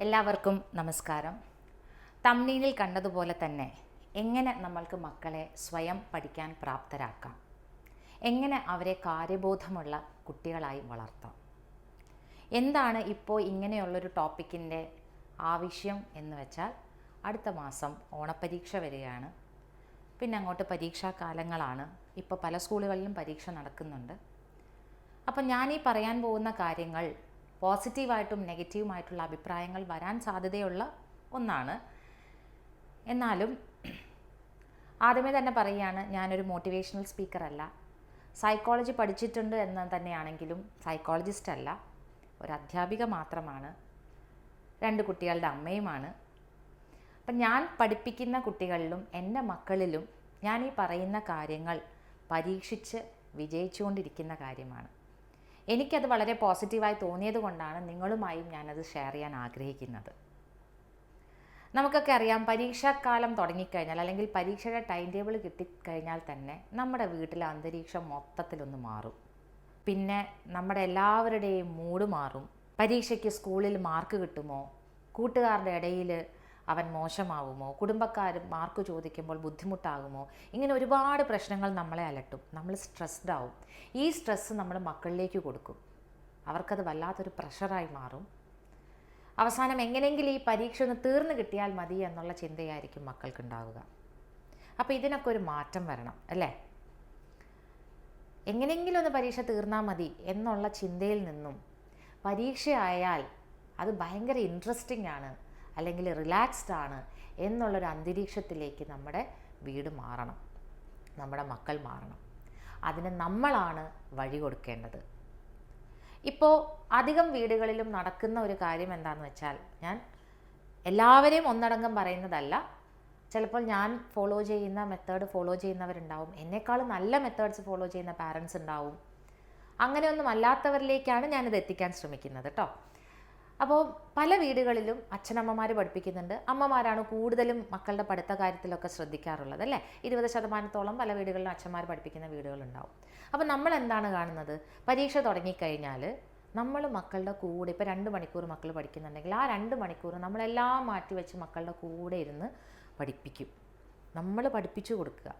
എല്ലാവർക്കും നമസ്കാരം. തമ്മീനിൽ കണ്ടതുപോലെ തന്നെ എങ്ങനെ നമ്മൾക്ക് മക്കളെ സ്വയം പഠിക്കാൻ പ്രാപ്തരാക്കാം? എങ്ങനെ അവരെ കാര്യബോധമുള്ള കുട്ടികളായി വളർത്താം? എന്താണ് ഇപ്പോൾ ഇങ്ങനെയുള്ളൊരു ടോപ്പിക്കിന്റെ ആവശ്യം എന്ന് വെച്ചാൽ അടുത്ത മാസം ഓണപ്പരീക്ഷ വരികയാണ്. പിന്നെ അങ്ങോട്ട് പരീക്ഷാ കാലങ്ങളാണ്. ഇപ്പോൾ പല സ്കൂളുകളിലും പരീക്ഷ നടക്കുന്നുണ്ട്. അപ്പം ഞാനീ പറയാൻ പോകുന്ന കാര്യങ്ങൾ പോസിറ്റീവായിട്ടും നെഗറ്റീവുമായിട്ടുള്ള അഭിപ്രായങ്ങൾ വരാൻ സാധ്യതയുള്ള ഒന്നാണ്. എന്നാലും ആദ്യമേ തന്നെ പറയുകയാണ് ഞാനൊരു മോട്ടിവേഷണൽ സ്പീക്കറല്ല സൈക്കോളജി പഠിച്ചിട്ടുണ്ട് എന്ന് തന്നെയാണെങ്കിലും സൈക്കോളജിസ്റ്റ് അല്ല. ഒരു അധ്യാപിക മാത്രമാണ്. രണ്ട് കുട്ടികളുടെ അമ്മയുമാണ്. അപ്പം ഞാൻ പഠിപ്പിക്കുന്ന കുട്ടികളിലും എന്റെ മക്കളിലും ഞാൻ ഈ പറയുന്ന കാര്യങ്ങൾ പരീക്ഷിച്ച് വിജയിച്ചുകൊണ്ടിരിക്കുന്ന കാര്യമാണ്. എനിക്കത് വളരെ പോസിറ്റീവായി തോന്നിയത് കൊണ്ടാണ് നിങ്ങളുമായും ഞാനത് ഷെയർ ചെയ്യാൻ ആഗ്രഹിക്കുന്നത്. നമുക്കൊക്കെ അറിയാം പരീക്ഷാക്കാലം തുടങ്ങിക്കഴിഞ്ഞാൽ അല്ലെങ്കിൽ പരീക്ഷയുടെ ടൈം ടേബിൾ കിട്ടിക്കഴിഞ്ഞാൽ തന്നെ നമ്മുടെ വീട്ടിലെ അന്തരീക്ഷം മൊത്തത്തിലൊന്ന് മാറും. പിന്നെ നമ്മുടെ എല്ലാവരുടെയും മൂഡ് മാറും. പരീക്ഷയ്ക്ക് സ്കൂളിൽ മാർക്ക് കിട്ടുമോ? കൂട്ടുകാരുടെ ഇടയിൽ അവൻ മോശമാവുമോ? കുടുംബക്കാർ മാർക്ക് ചോദിക്കുമ്പോൾ ബുദ്ധിമുട്ടാകുമോ? ഇങ്ങനെ ഒരുപാട് പ്രശ്നങ്ങൾ നമ്മളെ അലട്ടും. നമ്മൾ സ്ട്രെസ്ഡ് ആവും. ഈ സ്ട്രെസ്സ് നമ്മൾ മക്കളിലേക്ക് കൊടുക്കും. അവർക്കത് വല്ലാത്തൊരു പ്രഷറായി മാറും. അവസാനം എങ്ങനെയെങ്കിലും ഈ പരീക്ഷ ഒന്ന് തീർന്നു കിട്ടിയാൽ മതി എന്നുള്ള ചിന്തയായിരിക്കും മക്കൾക്കുണ്ടാവുക. അപ്പോൾ ഇതിനൊക്കെ ഒരു മാറ്റം വരണം അല്ലേ? എങ്ങനെയെങ്കിലും ഒന്ന് പരീക്ഷ തീർന്നാൽ മതി എന്നുള്ള ചിന്തയിൽ നിന്നും പരീക്ഷയായാൽ അത് ഭയങ്കര ഇൻട്രസ്റ്റിംഗ് ആണ്. അല്ലെങ്കിൽ റിലാക്സ്ഡ് ആണ് എന്നുള്ളൊരു അന്തരീക്ഷത്തിലേക്ക് നമ്മുടെ വീട് മാറണം. നമ്മുടെ മക്കൾ മാറണം. അതിന് നമ്മളാണ് വഴി കൊടുക്കേണ്ടത്. ഇപ്പോൾ അധികം വീടുകളിലും നടക്കുന്ന ഒരു കാര്യം എന്താണെന്ന് വെച്ചാൽ ഞാൻ എല്ലാവരെയും ഒന്നടങ്കം പറയുന്നതല്ല. ചിലപ്പോൾ ഞാൻ ഫോളോ ചെയ്യുന്ന മെത്തേഡ് ഫോളോ ചെയ്യുന്നവരുണ്ടാവും. എന്നെക്കാളും നല്ല മെത്തേഡ്സ് ഫോളോ ചെയ്യുന്ന പാരൻസ് ഉണ്ടാവും. അങ്ങനെയൊന്നും അല്ലാത്തവരിലേക്കാണ് ഞാനിത് എത്തിക്കാൻ ശ്രമിക്കുന്നത് കേട്ടോ അപ്പോൾ പല വീടുകളിലും അച്ഛനമ്മമാർ പഠിപ്പിക്കുന്നുണ്ട്. അമ്മമാരാണ് കൂടുതലും മക്കളുടെ പഠിത്ത കാര്യത്തിലൊക്കെ ശ്രദ്ധിക്കാറുള്ളത് അല്ലേ? ഇരുപത് ശതമാനത്തോളം പല വീടുകളിലും അച്ഛന്മാർ പഠിപ്പിക്കുന്ന വീടുകളുണ്ടാവും. അപ്പോൾ നമ്മൾ എന്താണ് കാണുന്നത്? പരീക്ഷ തുടങ്ങിക്കഴിഞ്ഞാൽ നമ്മൾ മക്കളുടെ കൂടെ ഇപ്പോൾ രണ്ട് മണിക്കൂർ മക്കൾ പഠിക്കുന്നുണ്ടെങ്കിൽ ആ രണ്ട് മണിക്കൂർ നമ്മളെല്ലാം മാറ്റി വെച്ച് മക്കളുടെ കൂടെ ഇരുന്ന് പഠിപ്പിക്കും. നമ്മൾ പഠിപ്പിച്ചു കൊടുക്കുക.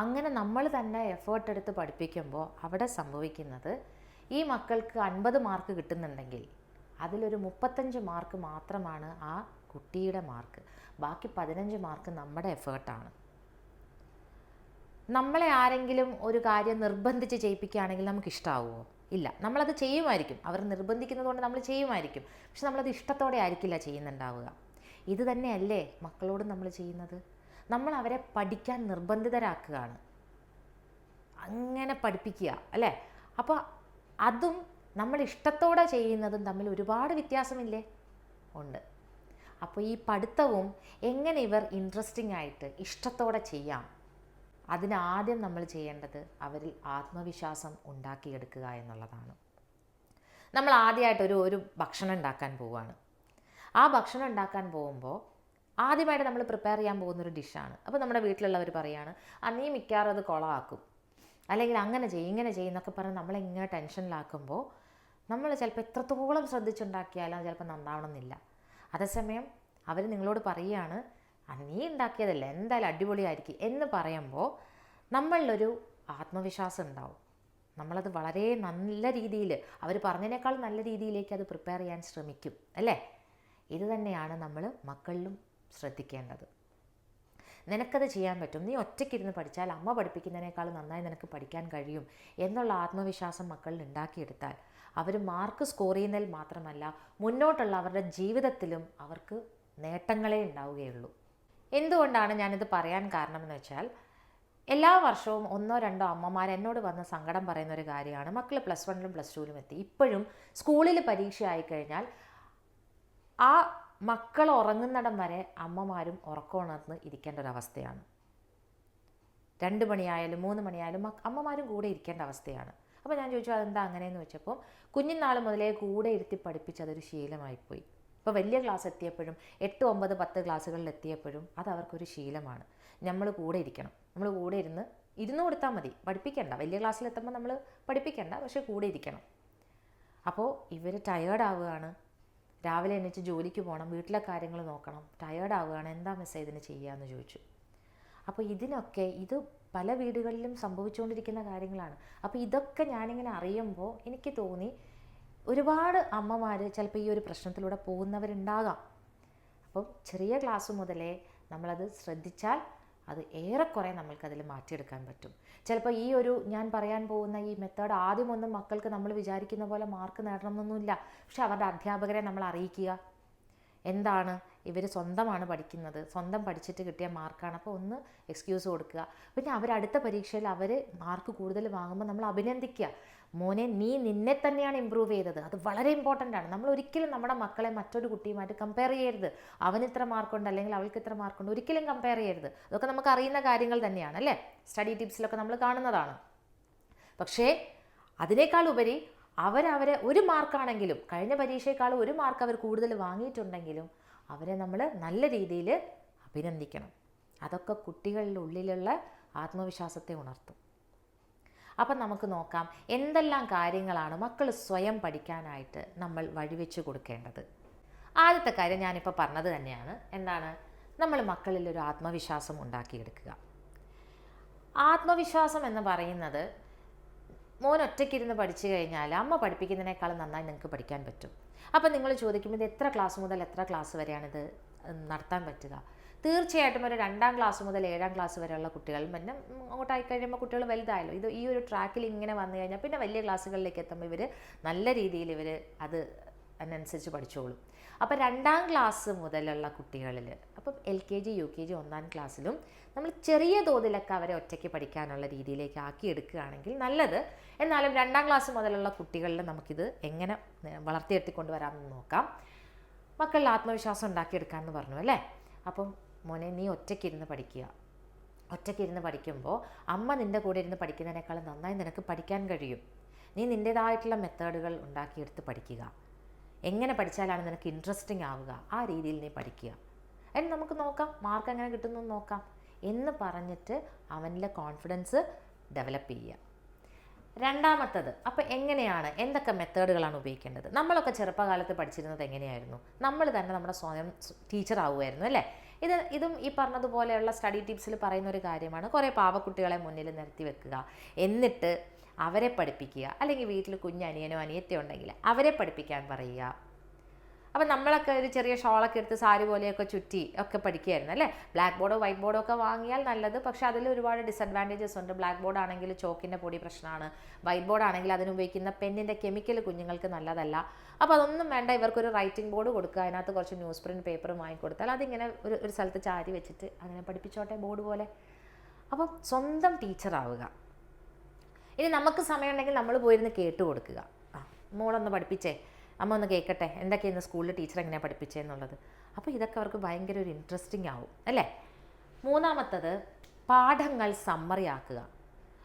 അങ്ങനെ നമ്മൾ തന്നെ എഫേർട്ട് എടുത്ത് പഠിപ്പിക്കുമ്പോൾ അവിടെ സംഭവിക്കുന്നത് ഈ മക്കൾക്ക് അൻപത് മാർക്ക് കിട്ടുന്നുണ്ടെങ്കിൽ അതിലൊരു മുപ്പത്തഞ്ച് മാർക്ക് മാത്രമാണ് ആ കുട്ടിയുടെ മാർക്ക്. ബാക്കി പതിനഞ്ച് മാർക്ക് നമ്മുടെ എഫേർട്ടാണ് നമ്മളെ ആരെങ്കിലും ഒരു കാര്യം നിർബന്ധിച്ച് ചെയ്യിപ്പിക്കുകയാണെങ്കിൽ നമുക്ക് ഇഷ്ടമാവുമോ ഇല്ല. നമ്മളത് ചെയ്യുമായിരിക്കും. അവർ നിർബന്ധിക്കുന്നത് കൊണ്ട് നമ്മൾ ചെയ്യുമായിരിക്കും. പക്ഷെ നമ്മളത് ഇഷ്ടത്തോടെ ആയിരിക്കില്ല ചെയ്യുന്നുണ്ടാവുക. ഇത് തന്നെയല്ലേ മക്കളോട് നമ്മൾ ചെയ്യുന്നത്? നമ്മൾ അവരെ പഠിക്കാൻ നിർബന്ധിതരാക്കുകയാണ്. അങ്ങനെ പഠിപ്പിക്കുക അല്ലേ? അപ്പോൾ അതും നമ്മൾ ഇഷ്ടത്തോടെ ചെയ്യുന്നതും തമ്മിൽ ഒരുപാട് വ്യത്യാസമില്ലേ? ഉണ്ട്. അപ്പോൾ ഈ പഠിത്തവും എങ്ങനെ ഇവർ ഇൻട്രസ്റ്റിംഗ് ആയിട്ട് ഇഷ്ടത്തോടെ ചെയ്യാം? അതിനാദ്യം നമ്മൾ ചെയ്യേണ്ടത് അവരിൽ ആത്മവിശ്വാസം ഉണ്ടാക്കിയെടുക്കുക എന്നുള്ളതാണ്. നമ്മൾ ആദ്യമായിട്ട് ഒരു ഒരു ഭക്ഷണം ഉണ്ടാക്കാൻ പോവുകയാണ്. ആ ഭക്ഷണം ഉണ്ടാക്കാൻ പോകുമ്പോൾ ആദ്യമായിട്ട് നമ്മൾ പ്രിപ്പയർ ചെയ്യാൻ പോകുന്നൊരു ഡിഷാണ് അപ്പോൾ നമ്മുടെ വീട്ടിലുള്ളവർ പറയാണ് ആ നീ മിക്കാറും അത് കുളമാക്കും. അല്ലെങ്കിൽ അങ്ങനെ ചെയ്യും ഇങ്ങനെ ചെയ്യും എന്നൊക്കെ പറഞ്ഞ് നമ്മളെങ്ങനെ ടെൻഷനിലാക്കുമ്പോൾ നമ്മൾ ചിലപ്പോൾ എത്രത്തോളം ശ്രദ്ധിച്ചുണ്ടാക്കിയാലും ചിലപ്പോൾ നന്നാവണമെന്നില്ല. അതേസമയം അവർ നിങ്ങളോട് പറയുകയാണ് "ആ, നീ ഉണ്ടാക്കിയതല്ല എന്തായാലും അടിപൊളിയായിരിക്കും എന്ന് പറയുമ്പോൾ നമ്മളിലൊരു ആത്മവിശ്വാസം ഉണ്ടാവും. നമ്മളത് വളരെ നല്ല രീതിയിൽ അവർ പറഞ്ഞതിനേക്കാൾ നല്ല രീതിയിലേക്ക് അത് പ്രിപ്പയർ ചെയ്യാൻ ശ്രമിക്കും അല്ലേ? ഇത് തന്നെയാണ് നമ്മൾ മക്കളിലും ശ്രദ്ധിക്കേണ്ടത്. നിനക്കത് ചെയ്യാൻ പറ്റും. നീ ഒറ്റയ്ക്കിരുന്ന് പഠിച്ചാൽ അമ്മ പഠിപ്പിക്കുന്നതിനേക്കാൾ നന്നായി നിനക്ക് പഠിക്കാൻ കഴിയും എന്നുള്ള ആത്മവിശ്വാസം മക്കളിൽ ഉണ്ടാക്കിയെടുത്താൽ അവർ മാർക്ക് സ്കോർ ചെയ്യുന്നതിൽ മാത്രമല്ല മുന്നോട്ടുള്ള അവരുടെ ജീവിതത്തിലും അവർക്ക് നേട്ടങ്ങളേ ഉണ്ടാവുകയുള്ളൂ. എന്തുകൊണ്ടാണ് ഞാനിത് പറയാൻ കാരണമെന്ന് വെച്ചാൽ എല്ലാ വർഷവും ഒന്നോ രണ്ടോ അമ്മമാർ എന്നോട് വന്ന് സങ്കടം പറയുന്ന ഒരു കാര്യമാണ് മക്കൾ പ്ലസ് വണ്ണിലും പ്ലസ് ടുവിലും എത്തി. ഇപ്പോഴും സ്കൂളിൽ പരീക്ഷ ആയിക്കഴിഞ്ഞാൽ ആ മക്കൾ ഉറങ്ങുന്നിടം വരെ അമ്മമാരും ഉറക്കമുണർന്ന് ഇരിക്കേണ്ട ഒരവസ്ഥയാണ് രണ്ട് മണിയായാലും മൂന്ന് മണിയായാലും അമ്മമാരും കൂടെ ഇരിക്കേണ്ട അവസ്ഥയാണ്. അപ്പോൾ ഞാൻ ചോദിച്ചു അതെന്താ അങ്ങനെയെന്ന് വെച്ചപ്പോൾ കുഞ്ഞിനാൾ മുതലേ കൂടെ ഇരുത്തി പഠിപ്പിച്ച് അതൊരു ശീലമായിപ്പോയി. ഇപ്പോൾ വലിയ ക്ലാസ് എത്തിയപ്പോഴും എട്ട് ഒമ്പത് പത്ത് ക്ലാസ്സുകളിൽ എത്തിയപ്പോഴും അത് അവർക്കൊരു ശീലമാണ്. നമ്മൾ കൂടെ ഇരിക്കണം. നമ്മൾ കൂടെ ഇരുന്ന് ഇരുന്ന് കൊടുത്താൽ മതി. പഠിപ്പിക്കേണ്ട. വലിയ ക്ലാസ്സിലെത്തുമ്പോൾ നമ്മൾ പഠിപ്പിക്കേണ്ട. പക്ഷേ കൂടെ ഇരിക്കണം. അപ്പോൾ ഇവർ ടയേർഡ് ആവുകയാണ്. രാവിലെ എണീച്ച് ജോലിക്ക് പോകണം. വീട്ടിലെ കാര്യങ്ങൾ നോക്കണം. ടയേർഡ് ആവുകയാണ്. എന്താ മിസ്സേ ഇതിന് ചെയ്യുക ചെയ്യാമെന്ന് ചോദിച്ചു. അപ്പോൾ ഇതിനൊക്കെ ഇത് പല വീടുകളിലും സംഭവിച്ചുകൊണ്ടിരിക്കുന്ന കാര്യങ്ങളാണ്. അപ്പോൾ ഇതൊക്കെ ഞാനിങ്ങനെ അറിയുമ്പോൾ എനിക്ക് തോന്നി ഒരുപാട് അമ്മമാർ ചിലപ്പോൾ ഈ ഒരു പ്രശ്നത്തിലൂടെ പോകുന്നവരുണ്ടാകാം. അപ്പം ചെറിയ ക്ലാസ് മുതലേ നമ്മളത് ശ്രദ്ധിച്ചാൽ അത് ഏറെക്കുറെ നമ്മൾക്കതിൽ മാറ്റിയെടുക്കാൻ പറ്റും. ചിലപ്പോൾ ഈ ഒരു ഞാൻ പറയാൻ പോകുന്ന ഈ മെത്തേഡ് ആദ്യമൊന്നും മക്കൾക്ക് നമ്മൾ വിചാരിക്കുന്ന പോലെ മാർക്ക് നേടണമെന്നൊന്നുമില്ല പക്ഷെ അവരുടെ അധ്യാപകരെ നമ്മൾ അറിയിക്കുക എന്താണ്? ഇവർ സ്വന്തമാണ് പഠിക്കുന്നത്. സ്വന്തം പഠിച്ചിട്ട് കിട്ടിയ മാർക്കാണ്. അപ്പോൾ ഒന്ന് എക്സ്ക്യൂസ് കൊടുക്കുക. പിന്നെ അവർ അടുത്ത പരീക്ഷയിൽ അവർ മാർക്ക് കൂടുതൽ വാങ്ങുമ്പോൾ നമ്മൾ അഭിനന്ദിക്കുക. മോനെ നീ നിന്നെ തന്നെയാണ് ഇമ്പ്രൂവ് ചെയ്തത്. അത് വളരെ ഇമ്പോർട്ടന്റ് ആണ്. നമ്മൾ ഒരിക്കലും നമ്മുടെ മക്കളെ മറ്റൊരു കുട്ടിയുമായിട്ട് കമ്പയർ ചെയ്യരുത്. അവന് ഇത്ര മാർക്കുണ്ട് അല്ലെങ്കിൽ അവൾക്ക് ഇത്ര മാർക്കുണ്ട് ഒരിക്കലും കമ്പയർ ചെയ്യരുത്. അതൊക്കെ നമുക്ക് അറിയുന്ന കാര്യങ്ങൾ തന്നെയാണ് അല്ലേ? സ്റ്റഡി ടിപ്സിലൊക്കെ നമ്മൾ കാണുന്നതാണ്. പക്ഷേ അതിനേക്കാൾ ഉപരി അവരവരെ ഒരു മാർക്കാണെങ്കിലും കഴിഞ്ഞ പരീക്ഷയെക്കാൾ ഒരു മാർക്ക് അവർ കൂടുതൽ വാങ്ങിയിട്ടുണ്ടെങ്കിലും അവരെ നമ്മൾ നല്ല രീതിയിൽ അഭിനന്ദിക്കണം. അതൊക്കെ കുട്ടികളുടെ ഉള്ളിലുള്ള ആത്മവിശ്വാസത്തെ ഉണർത്തും. അപ്പം നമുക്ക് നോക്കാം എന്തെല്ലാം കാര്യങ്ങളാണ് മക്കൾ സ്വയം പഠിക്കാനായിട്ട് നമ്മൾ വഴിവെച്ച് കൊടുക്കേണ്ടത്? ആദ്യത്തെ കാര്യം ഞാനിപ്പോൾ പറഞ്ഞത് തന്നെയാണ് എന്താണ്? നമ്മൾ മക്കളിൽ ഒരു ആത്മവിശ്വാസം ഉണ്ടാക്കിയെടുക്കുക. ആത്മവിശ്വാസം എന്ന് പറയുന്നത് മോൻ ഒറ്റയ്ക്കിരുന്ന് പഠിച്ചു കഴിഞ്ഞാൽ അമ്മ പഠിപ്പിക്കുന്നതിനേക്കാളും നന്നായി നിങ്ങൾക്ക് പഠിക്കാൻ പറ്റും. അപ്പം നിങ്ങൾ ചോദിക്കുമ്പോൾ ഇത് എത്ര ക്ലാസ് മുതൽ എത്ര ക്ലാസ് വരെയാണിത് നടത്താൻ പറ്റുക? തീർച്ചയായിട്ടും ഒരു രണ്ടാം ക്ലാസ് മുതൽ ഏഴാം ക്ലാസ് വരെയുള്ള കുട്ടികൾ പിന്നെ അങ്ങോട്ടായി കഴിയുമ്പോൾ കുട്ടികൾ വലുതായല്ലോ. ഇത് ഈ ഒരു ട്രാക്കിൽ ഇങ്ങനെ വന്നു കഴിഞ്ഞാൽ പിന്നെ വലിയ ക്ലാസ്സുകളിലേക്ക് എത്തുമ്പോൾ ഇവർ നല്ല രീതിയിൽ ഇവർ അത് അതിനനുസരിച്ച് പഠിച്ചോളും. അപ്പോൾ രണ്ടാം ക്ലാസ് മുതലുള്ള കുട്ടികളിൽ അപ്പം L K G U K G ഒന്നാം ക്ലാസ്സിലും നമ്മൾ ചെറിയ തോതിലൊക്കെ അവരെ ഒറ്റയ്ക്ക് പഠിക്കാനുള്ള രീതിയിലേക്ക് ആക്കി എടുക്കുകയാണെങ്കിൽ നല്ലത്. എന്നാലും രണ്ടാം ക്ലാസ് മുതലുള്ള കുട്ടികളിൽ നമുക്കിത് എങ്ങനെ വളർത്തിയെടുത്തിക്കൊണ്ടുവരാമെന്ന് നോക്കാം. മക്കളിൽ ആത്മവിശ്വാസം ഉണ്ടാക്കിയെടുക്കാമെന്ന് പറഞ്ഞു അല്ലേ? അപ്പം മോനെ നീ ഒറ്റയ്ക്കിരുന്ന് പഠിക്കുക. ഒറ്റയ്ക്കിരുന്ന് പഠിക്കുമ്പോൾ അമ്മ നിന്റെ കൂടെ ഇരുന്ന് പഠിക്കുന്നതിനേക്കാളും നന്നായി നിനക്ക് പഠിക്കാൻ കഴിയും. നീ നിന്റേതായിട്ടുള്ള മെത്തേഡുകൾ ഉണ്ടാക്കിയെടുത്ത് പഠിക്കുക. എങ്ങനെ പഠിച്ചാലാണ് നിനക്ക് ഇൻട്രസ്റ്റിംഗ് ആവുക? ആ രീതിയിൽ നീ പഠിക്കുക. അതിന് നമുക്ക് നോക്കാം മാർക്ക് എങ്ങനെ കിട്ടുന്നു നോക്കാം. എന്ന് പറഞ്ഞിട്ട് അവനിലെ കോൺഫിഡൻസ് ഡെവലപ്പ് ചെയ്യുക. രണ്ടാമത്തത് അപ്പോൾ എങ്ങനെയാണ് എന്തൊക്കെ മെത്തേഡുകളാണ് ഉപയോഗിക്കേണ്ടത്? നമ്മളൊക്കെ ചെറുപ്പകാലത്ത് പഠിച്ചിരുന്നത് എങ്ങനെയായിരുന്നു? നമ്മൾ തന്നെ നമ്മുടെ സ്വയം ടീച്ചർ ആവുമായിരുന്നു അല്ലേ? ഇത് ഇതും ഈ പറഞ്ഞതുപോലെയുള്ള സ്റ്റഡി ടിപ്സിൽ പറയുന്ന ഒരു കാര്യമാണ്. കുറേ പാവക്കുട്ടികളെ മുന്നിൽ നിർത്തി വെക്കുക. എന്നിട്ട് അവരെ പഠിപ്പിക്കുക. അല്ലെങ്കിൽ വീട്ടിൽ കുഞ്ഞനിയനോ അനിയത്തിയോ ഉണ്ടെങ്കിൽ അവരെ പഠിപ്പിക്കാൻ പറയുക. അപ്പം നമ്മളൊക്കെ ഒരു ചെറിയ ഷോളൊക്കെ എടുത്ത് സാരി പോലെയൊക്കെ ചുറ്റി ഒക്കെ പഠിക്കുകയായിരുന്നു അല്ലേ? ബ്ലാക്ക് ബോർഡോ വൈറ്റ് ബോർഡോ ഒക്കെ വാങ്ങിയാൽ നല്ലത്. പക്ഷെ അതിൽ ഒരുപാട് ഡിസഡ്വാന്റേജസ് ഉണ്ട്. ബ്ലാക്ക് ബോർഡ് ആണെങ്കിൽ ചോക്കിന്റെ പൊടി പ്രശ്നമാണ്. വൈറ്റ് ബോർഡ് ആണെങ്കിൽ അതിന് ഉപയോഗിക്കുന്ന പെന്നിന്റെ കെമിക്കൽ കുഞ്ഞുങ്ങൾക്ക് നല്ലതല്ല. അപ്പോൾ അതൊന്നും വേണ്ട. ഇവർക്കൊരു റൈറ്റിംഗ് ബോർഡ് കൊടുക്കുക. അതിനകത്ത് കുറച്ച് ന്യൂസ് പ്രിന്റ് പേപ്പറും വാങ്ങിക്കൊടുത്താൽ അതിങ്ങനെ ഒരു ഒരു സ്ഥലത്ത് ചാരി വെച്ചിട്ട് അങ്ങനെ പഠിപ്പിച്ചോട്ടെ ബോർഡ് പോലെ. അപ്പം സ്വന്തം ടീച്ചറാവുക ഇനി നമുക്ക് സമയമുണ്ടെങ്കിൽ നമ്മൾ പോയിരുന്ന് കേട്ട് കൊടുക്കുക. ആ മോളൊന്ന് പഠിപ്പിച്ചേ. അമ്മ ഒന്ന് കേൾക്കട്ടെ എന്തൊക്കെയാണ് സ്കൂളിൽ ടീച്ചർ എങ്ങനെയാണ് പഠിപ്പിച്ചതെന്നുള്ളത് അപ്പോൾ ഇതൊക്കെ അവർക്ക് ഭയങ്കര ഒരു ഇൻട്രസ്റ്റിംഗ് ആവും അല്ലേ? മൂന്നാമത്തത് പാഠങ്ങൾ സമ്മറി ആക്കുക.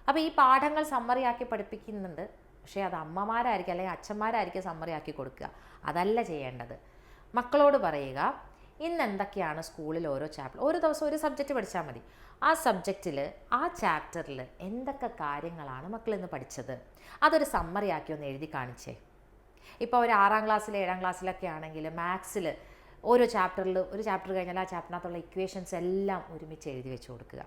അപ്പോൾ ഈ പാഠങ്ങൾ സമ്മറി ആക്കി പഠിപ്പിക്കുന്നുണ്ട് പക്ഷേ അത് അമ്മമാരായിരിക്കും അല്ലെങ്കിൽ അച്ഛന്മാരായിരിക്കും സമ്മറി ആക്കി കൊടുക്കുക. അതല്ല ചെയ്യേണ്ടത്. മക്കളോട് പറയുക ഇന്ന് എന്തൊക്കെയാണ് സ്കൂളിൽ ഓരോ ചാപ്റ്റർ ഓരോ ദിവസം ഒരു സബ്ജക്റ്റ് പഠിച്ചാൽ മതി. ആ സബ്ജക്റ്റിൽ ആ ചാപ്റ്ററിൽ എന്തൊക്കെ കാര്യങ്ങളാണ് മക്കൾ ഇന്ന് പഠിച്ചത്? അതൊരു സമ്മറി ആക്കി ഒന്ന് എഴുതി കാണിച്ചേ. ഇപ്പോൾ ഒരു ആറാം ക്ലാസ്സിൽ ഏഴാം ക്ലാസ്സിലൊക്കെ ആണെങ്കിൽ മാത്സിൽ ഓരോ ചാപ്റ്ററിൽ ഒരു ചാപ്റ്റർ കഴിഞ്ഞാൽ ആ ചാപ്റ്ററിനകത്തുള്ള ഇക്വേഷൻസ് എല്ലാം ഒരുമിച്ച് എഴുതി വെച്ച് കൊടുക്കുക.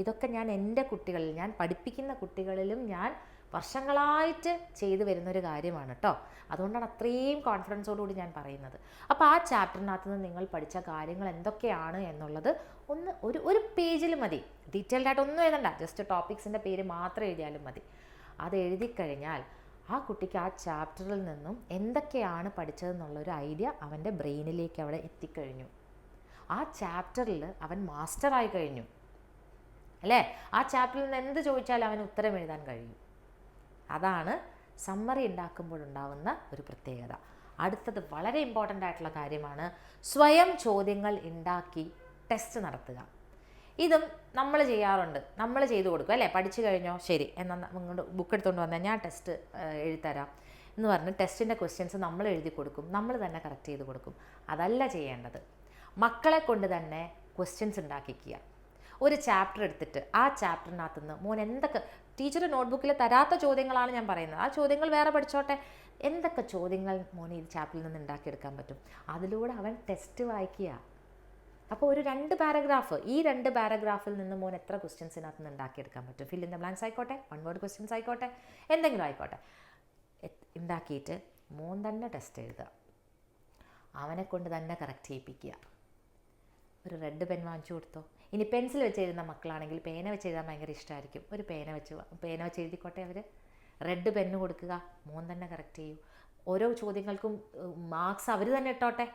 ഇതൊക്കെ ഞാൻ എന്റെ കുട്ടികളിൽ ഞാൻ പഠിപ്പിക്കുന്ന കുട്ടികളിലും ഞാൻ വർഷങ്ങളായിട്ട് ചെയ്തു വരുന്നൊരു കാര്യമാണ് കേട്ടോ അതുകൊണ്ടാണ് അത്രയും കോൺഫിഡൻസോടുകൂടി ഞാൻ പറയുന്നത്. അപ്പോൾ ആ ചാപ്റ്ററിനകത്ത് നിന്ന് നിങ്ങൾ പഠിച്ച കാര്യങ്ങൾ എന്തൊക്കെയാണ് എന്നുള്ളത് ഒന്ന് ഒരു ഒരു പേജിൽ മതി. ഡീറ്റെയിൽഡ് ആയിട്ട് ഒന്നും എഴുതണ്ട. ജസ്റ്റ് ടോപ്പിക്സിന്റെ പേര് മാത്രം എഴുതിയാലും മതി. അത് എഴുതി കഴിഞ്ഞാൽ ആ കുട്ടിക്ക് ആ ചാപ്റ്ററിൽ നിന്നും എന്തൊക്കെയാണ് പഠിച്ചതെന്നുള്ളൊരു ഐഡിയ അവന്റെ ബ്രെയിനിലേക്ക് അവിടെ എത്തിക്കഴിഞ്ഞു. ആ ചാപ്റ്ററിൽ അവൻ മാസ്റ്ററായി കഴിഞ്ഞു. അല്ലേ? ആ ചാപ്റ്ററിൽ നിന്ന് എന്ത് ചോദിച്ചാലും അവന് ഉത്തരം എഴുതാൻ കഴിയും. അതാണ് സമ്മറി ഉണ്ടാക്കുമ്പോഴുണ്ടാവുന്ന ഒരു പ്രത്യേകത. അടുത്തത് വളരെ ഇമ്പോർട്ടന്റ് ആയിട്ടുള്ള കാര്യമാണ്. സ്വയം ചോദ്യങ്ങൾ ഉണ്ടാക്കി ടെസ്റ്റ് നടത്തുക. ഇതും നമ്മൾ ചെയ്യാറുണ്ട്. നമ്മൾ ചെയ്തു കൊടുക്കും. അല്ലേ? പഠിച്ചു കഴിഞ്ഞോ? ശരി. എന്നാൽ ഇങ്ങോട്ട് ബുക്ക് എടുത്തുകൊണ്ട് വന്നാൽ ഞാൻ ടെസ്റ്റ് എഴുതിത്തരാം എന്ന് പറഞ്ഞ് ടെസ്റ്റിന്റെ ക്വസ്റ്റ്യൻസ് നമ്മൾ എഴുതി കൊടുക്കും. നമ്മൾ തന്നെ കറക്റ്റ് ചെയ്ത് കൊടുക്കും. അതല്ല ചെയ്യേണ്ടത്. മക്കളെ കൊണ്ട് തന്നെ ക്വസ്റ്റ്യൻസ് ഉണ്ടാക്കിക്കുക. ഒരു ചാപ്റ്റർ എടുത്തിട്ട് ആ ചാപ്റ്ററിനകത്ത് നിന്ന് മോൻ എന്തൊക്കെ ടീച്ചർ നോട്ട്ബുക്കിൽ തരാത്ത ചോദ്യങ്ങളാണ് ഞാൻ പറയുന്നത്. ആ ചോദ്യങ്ങൾ വേറെ പഠിച്ചോട്ടെ. എന്തൊക്കെ ചോദ്യങ്ങൾ മോനെ ഈ ചാപ്റ്ററിൽ നിന്ന് ഉണ്ടാക്കിയെടുക്കാൻ പറ്റും? അതിലൂടെ അവൻ ടെസ്റ്റ് വായിക്കുക. അപ്പോൾ ഒരു രണ്ട് പാരഗ്രാഫ് ഈ രണ്ട് പാരഗ്രാഫിൽ നിന്ന് മോൻ എത്ര ക്വസ്റ്റ്യൻസിനകത്ത് നിന്ന് ഉണ്ടാക്കിയെടുക്കാൻ പറ്റും? ഫിൽ ഇൻ ദ ബ്ലാങ്ക്സ് ആയിക്കോട്ടെ വൺ വേർഡ് ക്വസ്റ്റ്യൻസ് ആയിക്കോട്ടെ എന്തെങ്കിലും ആയിക്കോട്ടെ. ഉണ്ടാക്കിയിട്ട് മോൻ തന്നെ ടെസ്റ്റ് എഴുതുക. അവനെ കൊണ്ട് തന്നെ കറക്റ്റ് ചെയ്യിപ്പിക്കുക. ഒരു റെഡ് പെൻ വാങ്ങിച്ചു കൊടുത്തോ. ഇനി പെൻസിൽ വെച്ച് എഴുതുന്ന മക്കളാണെങ്കിൽ പേന വെച്ച് എഴുതാൻ ഭയങ്കര ഇഷ്ടമായിരിക്കും ഒരു പേന വെച്ച് പേന വെച്ച് എഴുതിക്കോട്ടെ അവർ റെഡ് പെന്ന് കൊടുക്കുക മോൻ തന്നെ കറക്റ്റ് ചെയ്യൂ. ഓരോ ചോദ്യങ്ങൾക്കും മാർക്സ് അവർ തന്നെ ഇട്ടോട്ടെ.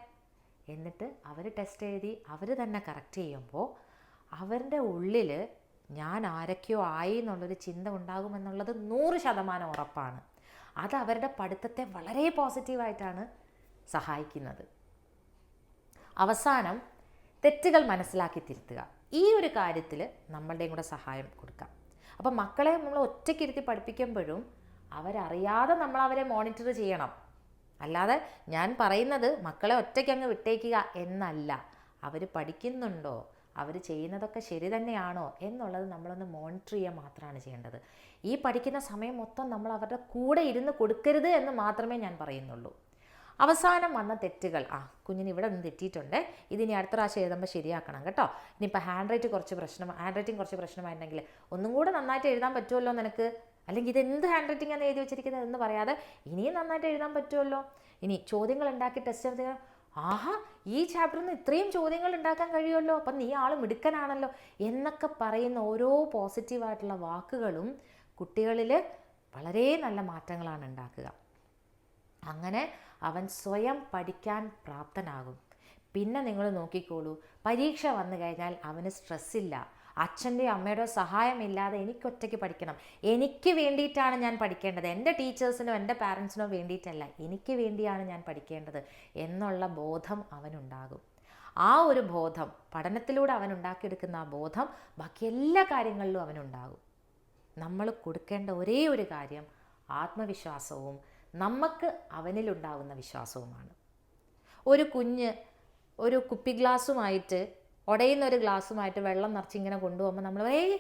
എന്നിട്ട് അവർ ടെസ്റ്റ് എഴുതി അവർ തന്നെ കറക്റ്റ് ചെയ്യുമ്പോൾ അവരുടെ ഉള്ളിൽ ഞാൻ ആരൊക്കെയോ ആയി എന്നുള്ളൊരു ചിന്ത ഉണ്ടാകുമെന്നുള്ളത് നൂറ് ശതമാനം ഉറപ്പാണ്. അത് അവരുടെ പഠിത്തത്തെ വളരെ പോസിറ്റീവായിട്ടാണ് സഹായിക്കുന്നത്. അവസാനം തെറ്റുകൾ മനസ്സിലാക്കി തിരുത്തുക. ഈ ഒരു കാര്യത്തിൽ നമ്മളുടെയും കൂടെ സഹായം കൊടുക്കാം. അപ്പം മക്കളെ നമ്മൾ ഒറ്റയ്ക്കിരുത്തി പഠിപ്പിക്കുമ്പോഴും അവരറിയാതെ നമ്മൾ അവരെ മോണിറ്റർ ചെയ്യണം. അല്ലാതെ ഞാൻ പറയുന്നത് മക്കളെ ഒറ്റയ്ക്ക് അങ്ങ് വിട്ടേക്കുക എന്നല്ല. അവർ പഠിക്കുന്നുണ്ടോ? അവർ ചെയ്യുന്നതൊക്കെ ശരി തന്നെയാണോ? എന്നുള്ളത് നമ്മളൊന്ന് മോണിറ്റർ ചെയ്യുക മാത്രമാണ് ചെയ്യേണ്ടത്. ഈ പഠിക്കുന്ന സമയം മൊത്തം നമ്മൾ അവരുടെ കൂടെ ഇരുന്ന് കൊടുക്കരുത് എന്ന് മാത്രമേ ഞാൻ പറയുന്നുള്ളൂ. അവസാനം വന്ന തെറ്റുകൾ. ആ കുഞ്ഞിന് ഇവിടെ നിന്ന് തെറ്റിയിട്ടുണ്ട്. ഇതിനി അടുത്ത പ്രാവശ്യം എഴുതുമ്പോൾ ശരിയാക്കണം കേട്ടോ. ഇനിയിപ്പോൾ ഹാൻഡ് റൈറ്റ് കുറച്ച് പ്രശ്നം ഹാൻഡ് റൈറ്റിംഗ് കുറച്ച് പ്രശ്നമായിട്ടുണ്ടെങ്കിൽ ഒന്നും കൂടെ നന്നായിട്ട് എഴുതാൻ പറ്റുമല്ലോ നിനക്ക്? അല്ലെങ്കിൽ ഇത് എന്ത് ഹാൻഡ് റൈറ്റിംഗ് ആണ് എഴുതി വെച്ചിരിക്കുന്നത് എന്ന് പറയാതെ ഇനിയും നന്നായിട്ട് എഴുതാൻ പറ്റുമല്ലോ. ഇനി ചോദ്യങ്ങൾ ഉണ്ടാക്കി ടെസ്റ്റ് ചെയ്ത് ആഹാ ഈ ചാപ്റ്ററിൽ നിന്ന് ഇത്രയും ചോദ്യങ്ങൾ ഉണ്ടാക്കാൻ കഴിയുമല്ലോ? അപ്പം നീ ആൾ മിടുക്കനാണല്ലോ എന്നൊക്കെ പറയുന്ന ഓരോ പോസിറ്റീവായിട്ടുള്ള വാക്കുകളും കുട്ടികളിൽ വളരെ നല്ല മാറ്റങ്ങളാണ് ഉണ്ടാക്കുക. അങ്ങനെ അവൻ സ്വയം പഠിക്കാൻ പ്രാപ്തനാകും. പിന്നെ നിങ്ങൾ നോക്കിക്കോളൂ. പരീക്ഷ വന്നു കഴിഞ്ഞാൽ അവന് സ്ട്രെസ്സില്ല അച്ഛന്റെയോ അമ്മയുടെയോ സഹായമില്ലാതെ എനിക്കൊറ്റയ്ക്ക് പഠിക്കണം. എനിക്ക് വേണ്ടിയിട്ടാണ് ഞാൻ പഠിക്കേണ്ടത്. എന്റെ ടീച്ചേഴ്സിനോ എന്റെ പാരൻസിനോ വേണ്ടിയിട്ടല്ല. എനിക്ക് വേണ്ടിയാണ് ഞാൻ പഠിക്കേണ്ടത് എന്നുള്ള ബോധം അവനുണ്ടാകും. ആ ഒരു ബോധം പഠനത്തിലൂടെ അവൻ ഉണ്ടാക്കിയെടുക്കുന്ന ആ ബോധം ബാക്കി എല്ലാ കാര്യങ്ങളിലും അവനുണ്ടാകും. നമ്മൾ കൊടുക്കേണ്ട ഒരേ ഒരു കാര്യം ആത്മവിശ്വാസവും നമുക്ക് അവനിലുണ്ടാകുന്ന വിശ്വാസവുമാണ്. ഒരു കുഞ്ഞ് ഒരു കുപ്പി ഗ്ലാസ്സുമായിട്ട് ഉടയുന്ന ഒരു ഗ്ലാസ്സുമായിട്ട് വെള്ളം നിറച്ചിങ്ങനെ കൊണ്ടുപോകുമ്പോൾ നമ്മൾ ഏയ്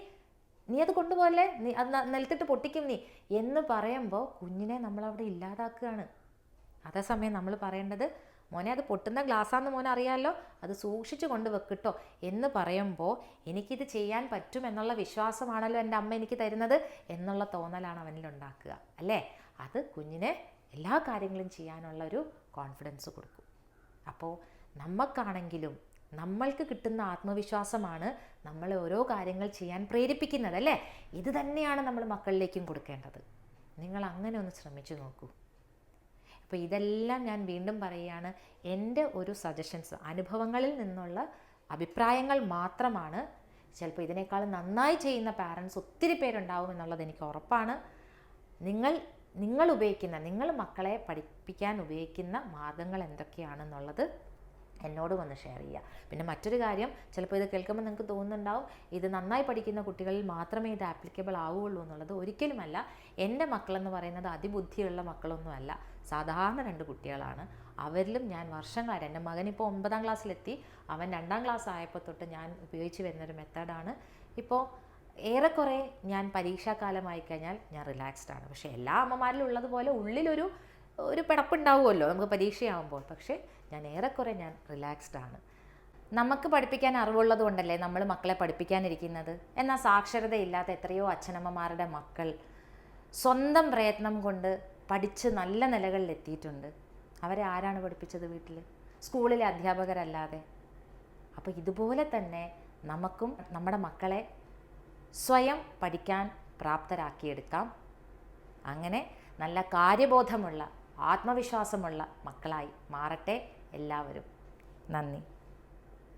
നീ അത് കൊണ്ടുപോകല്ലേ? നീ അത് നിലത്തിട്ട് പൊട്ടിക്കും നീ. എന്ന് പറയുമ്പോൾ കുഞ്ഞിനെ നമ്മളവിടെ ഇല്ലാതാക്കുകയാണ്. അതേസമയം നമ്മൾ പറയേണ്ടത് മോനെ അത് പൊട്ടുന്ന ഗ്ലാസ്സാന്ന് മോനെ അറിയാമല്ലോ അത് സൂക്ഷിച്ച് കൊണ്ട് വെക്കിട്ടോ എന്ന് പറയുമ്പോൾ എനിക്കിത് ചെയ്യാൻ പറ്റും എന്നുള്ള വിശ്വാസമാണല്ലോ എന്റെ അമ്മ എനിക്ക് തരുന്നത് എന്നുള്ള തോന്നലാണ് അവനിൽ ഉണ്ടാക്കുക അല്ലേ? അത് കുഞ്ഞിനെ എല്ലാ കാര്യങ്ങളും ചെയ്യാനുള്ള ഒരു കോൺഫിഡൻസ് കൊടുക്കും. അപ്പോൾ നമുക്കാണെങ്കിലും നമ്മൾക്ക് കിട്ടുന്ന ആത്മവിശ്വാസമാണ് നമ്മളെ ഓരോ കാര്യങ്ങൾ ചെയ്യാൻ പ്രേരിപ്പിക്കുന്നത് അല്ലേ? ഇത് തന്നെയാണ് നമ്മൾ മക്കളിലേക്കും കൊടുക്കേണ്ടത്. നിങ്ങൾ അങ്ങനെ ഒന്ന് ശ്രമിച്ചു നോക്കൂ. അപ്പോൾ ഇതെല്ലാം ഞാൻ വീണ്ടും പറയുകയാണ് എന്റെ ഒരു സജഷൻസ് അനുഭവങ്ങളിൽ നിന്നുള്ള അഭിപ്രായങ്ങൾ മാത്രമാണ്. ചിലപ്പോൾ ഇതിനേക്കാൾ നന്നായി ചെയ്യുന്ന പാരൻസ് ഒത്തിരി പേരുണ്ടാവും എന്നുള്ളത് എനിക്ക് ഉറപ്പാണ്. നിങ്ങൾ നിങ്ങൾ ഉപയോഗിക്കുന്ന നിങ്ങൾ മക്കളെ പഠിപ്പിക്കാൻ ഉപയോഗിക്കുന്ന മാർഗങ്ങൾ എന്തൊക്കെയാണെന്നുള്ളത് എന്നോട് വന്ന് ഷെയർ ചെയ്യുക. പിന്നെ മറ്റൊരു കാര്യം ചിലപ്പോൾ ഇത് കേൾക്കുമ്പോൾ നിങ്ങൾക്ക് തോന്നുന്നുണ്ടാവും ഇത് നന്നായി പഠിക്കുന്ന കുട്ടികളിൽ മാത്രമേ ഇത് ആപ്ലിക്കബിൾ ആവുകയുള്ളൂ എന്നുള്ളത് ഒരിക്കലുമല്ല. എന്റെ മക്കളെന്ന് പറയുന്നത് അതിബുദ്ധിയുള്ള മക്കളൊന്നുമല്ല. സാധാരണ രണ്ട് കുട്ടികളാണ്. അവരിലും ഞാൻ വർഷങ്ങളായിട്ട് എന്റെ മകൻ ഇപ്പോൾ ഒമ്പതാം ക്ലാസ്സിലെത്തി. അവൻ രണ്ടാം ക്ലാസ് ആയപ്പോൾ തൊട്ട് ഞാൻ ഉപയോഗിച്ച് വരുന്നൊരു മെത്തേഡാണ് ഇപ്പോൾ ഏറെക്കുറെ ഞാൻ പരീക്ഷാകാലമായി കഴിഞ്ഞാൽ ഞാൻ റിലാക്സ്ഡ് ആണ്. പക്ഷേ എല്ലാ അമ്മമാരിലും ഉള്ളതുപോലെ ഉള്ളിലൊരു ഒരു പിടപ്പുണ്ടാവുമല്ലോ നമുക്ക് പരീക്ഷയാവുമ്പോൾ. പക്ഷേ ഞാൻ ഏറെക്കുറെ ഞാൻ റിലാക്സ്ഡ് ആണ്. നമുക്ക് പഠിപ്പിക്കാൻ അറിവുള്ളത് കൊണ്ടല്ലേ നമ്മൾ മക്കളെ പഠിപ്പിക്കാനിരിക്കുന്നത്? എന്നാൽ സാക്ഷരതയില്ലാത്ത എത്രയോ അച്ഛനമ്മമാരുടെ മക്കൾ സ്വന്തം പ്രയത്നം കൊണ്ട് പഠിച്ച് നല്ല നിലകളിൽ എത്തിയിട്ടുണ്ട് അവരെ ആരാണ് പഠിപ്പിച്ചത് വീട്ടിൽ സ്കൂളിലെ അധ്യാപകരല്ലാതെ. അപ്പോൾ ഇതുപോലെ തന്നെ നമുക്കും നമ്മുടെ മക്കളെ സ്വയം പഠിക്കാൻ പ്രാപ്തരാക്കിയെടുക്കാം. അങ്ങനെ നല്ല കാര്യബോധമുള്ള ആത്മവിശ്വാസമുള്ള മക്കളായി മാറട്ടെ എല്ലാവരും. നന്ദി.